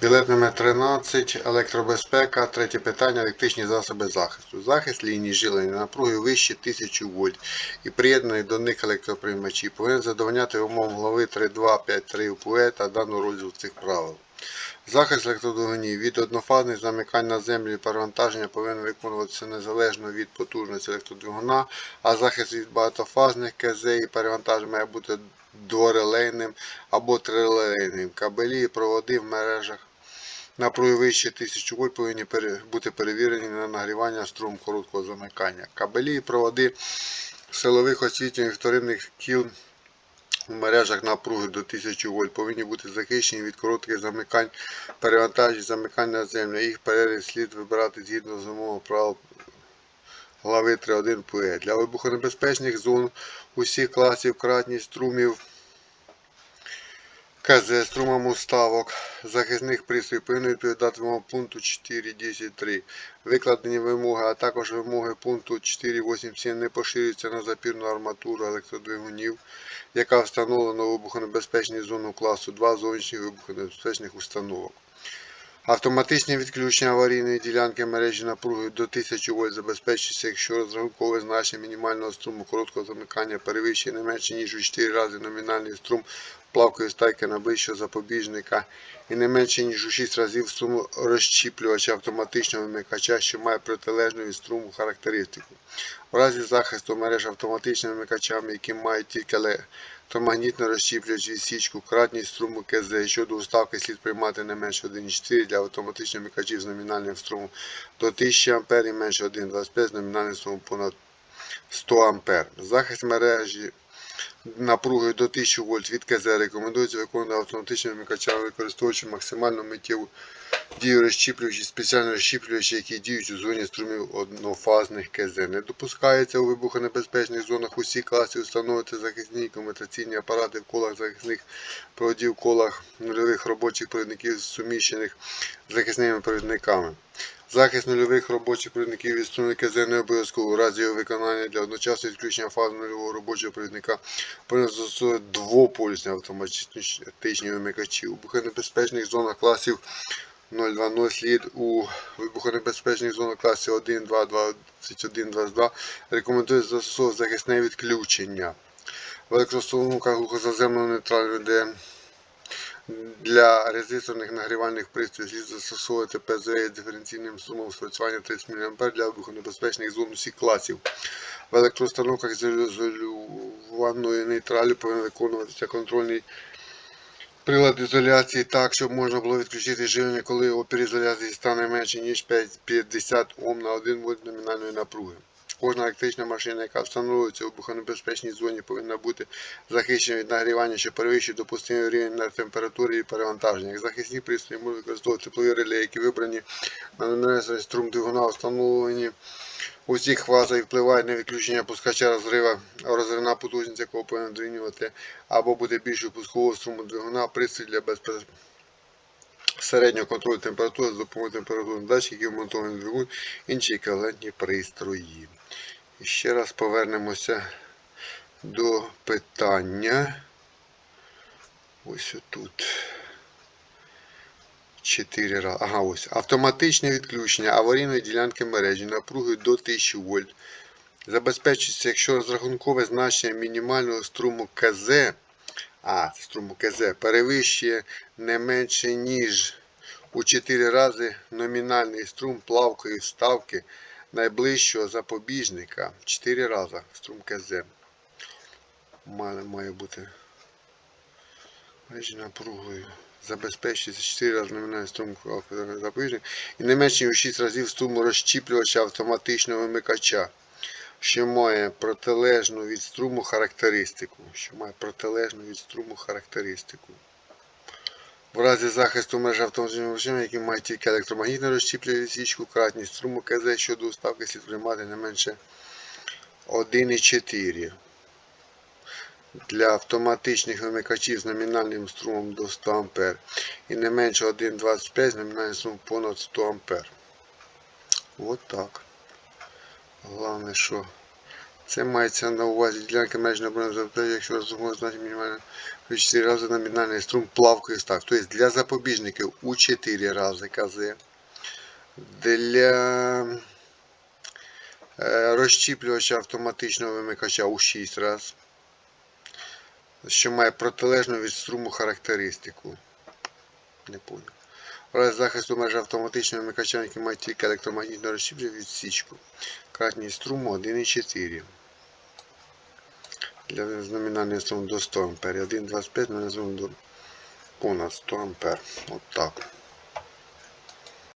Білет номер 13. Електробезпека. Третє питання. Електричні засоби захисту. Захист ліній жилення напруги вище 1000 вольт і приєднаний до них електроприймачі повинен задовольняти умовам глави 3.2.5.3 УПУЕ та дану розділ цих правил. Захист електродвигунів від однофазних замикань на землю і перевантаження повинен виконуватися незалежно від потужності електродвигуна, а захист від багатофазних КЗ і перевантажень має бути дворелейним або трирелейним. Кабелі і проводи в мережах напруги вище 1000 вольт повинні бути перевірені на нагрівання струм короткого замикання. Кабелі і проводи силових освітлень вторинних кіл у мережах напруги до 1000 вольт повинні бути захищені від коротких замикань, перевантажень, замикань на землю. Їх переріз слід вибирати згідно з умов правил глави 3.1 ПЕ. Для вибухонебезпечних зон усіх класів кратність струмів КЗ струмом уставок захисних пристроїв повинні відповідати пункту 4.10.3. Викладені вимоги, а також вимоги пункту 4.8.7 не поширюються на запірну арматуру електродвигунів, яка встановлена у вибухонебезпечній зону класу 2 зовнішніх вибухонебезпечних установок. Автоматичне відключення аварійної ділянки мережі напруги до 1000 вольт забезпечується, якщо розрахункове значення мінімального струму короткого замикання перевищує не менше ніж у 4 рази номінальний струм плавкої стайки найближчого запобіжника і не менше ніж у 6 разів струму розщіплювача автоматичного вимикача, що має протилежну від струму характеристику. В разі захисту мереж автоматичними вимикачами, які мають тільки електромагнітно розщіплюючи січку кратність струму КЗ щодо уставки слід приймати не менше 1,4 для автоматичних мікачів з номінальним струмом до 1000 А і менше 1,25 з номінальним струмом понад 100 А. Захист мережі напругою до 1000 вольт від КЗ рекомендується виконувати автоматичними вимикачами, використовуючи максимально миттєву дію розщіплювачі, спеціально розщіплювачі, які діють у зоні струмів однофазних КЗ. Не допускається у вибухонебезпечних зонах усіх класів встановити захисні комутаційні апарати в колах захисних проводів, в колах нульових робочих провідників суміщених захисними провідниками. Захист нульових робочих провідників від струни КЗ не обов'язково у разі його виконання для одночасного відключення фази нульового робочого провідника повинен застосовувати двополюсні автоматичні вимикачі. У вибухонебезпечних зонах класів 020 слід у вибухонебезпечних зонах класів 1, 2, 21, 22 рекомендують застосовувати захисне відключення. В електроустановках глухозаземного нейтрального де для резисторних нагрівальних пристроїв слід застосовувати ПЗЕ з диференційним струмом спрацювання 30 мА для вибухонебезпечних зон усіх класів. В електроустановках з ізолюваною нейтралю повинен виконуватися контрольний прилад ізоляції так, щоб можна було відключити живлення, коли опір ізоляції стане менше, ніж 50 Ом на 1 вольт номінальної напруги. Кожна електрична машина, яка встановлюється у вибухонебезпечній зоні, повинна бути захищена від нагрівання, що перевищує допустимий рівень на температурі і перевантаження. Як захисні пристрої можуть використовувати теплові реле, які вибрані на номерний струм двигуна, встановлені у всіх фазах і впливають на відключення пускача розрива, розривна потужність якого повинна дорівнювати або буде більшою пускового струму двигуна, пристрій для безпосереднього контролю температури за допомогою температурних датчиків, вмонтований двигун, інші еквівалентні пристрої. І ще раз повернемося до питання. Ось отут. Чотири рази. Ага, ось. Автоматичне відключення аварійної ділянки мережі напругою до 1000 вольт. Забезпечується, якщо розрахункове значення мінімального струму КЗ, а, струму КЗ, перевищує не менше, ніж у 4 рази номінальний струм плавкої вставки найближчого запобіжника. 4 рази струм КЗ. Має, має бути напругою. Забезпечується 4 рази номінальний струм запобіжник і не менше у 6 разів струму розщіплювача автоматичного вимикача, що має протилежну від струму характеристику. Що має протилежну від струму характеристику. В разі захисту мережі автоматичного вимикача, які мають тільки електромагнітну розщіплювальну січку, кратність струму КЗ щодо уставки слід приймати не менше 1,4 для автоматичних вимикачів з номінальним струмом до 100 А і не менше 1,25 з номінальним струмом понад 100 А. От так. Головне, що Це мається на увазі ділянка меж оборони запитання, якщо розумово знати мінімально у 4 рази номінальний струм плавкою став. Тобто для запобіжників у 4 рази КЗ. Для е, розщіплювача автоматичного вимикача у 6 разів. Що має протилежну від струму характеристику. Не понял. В разі захисту меж автоматичного вимикача, які мають тільки електромагнітну розщіплювач відсічку. Кратність струму 1,4. Для номінального струму до 100 А. 1,25 ми назвемо до понад 100 А. От так.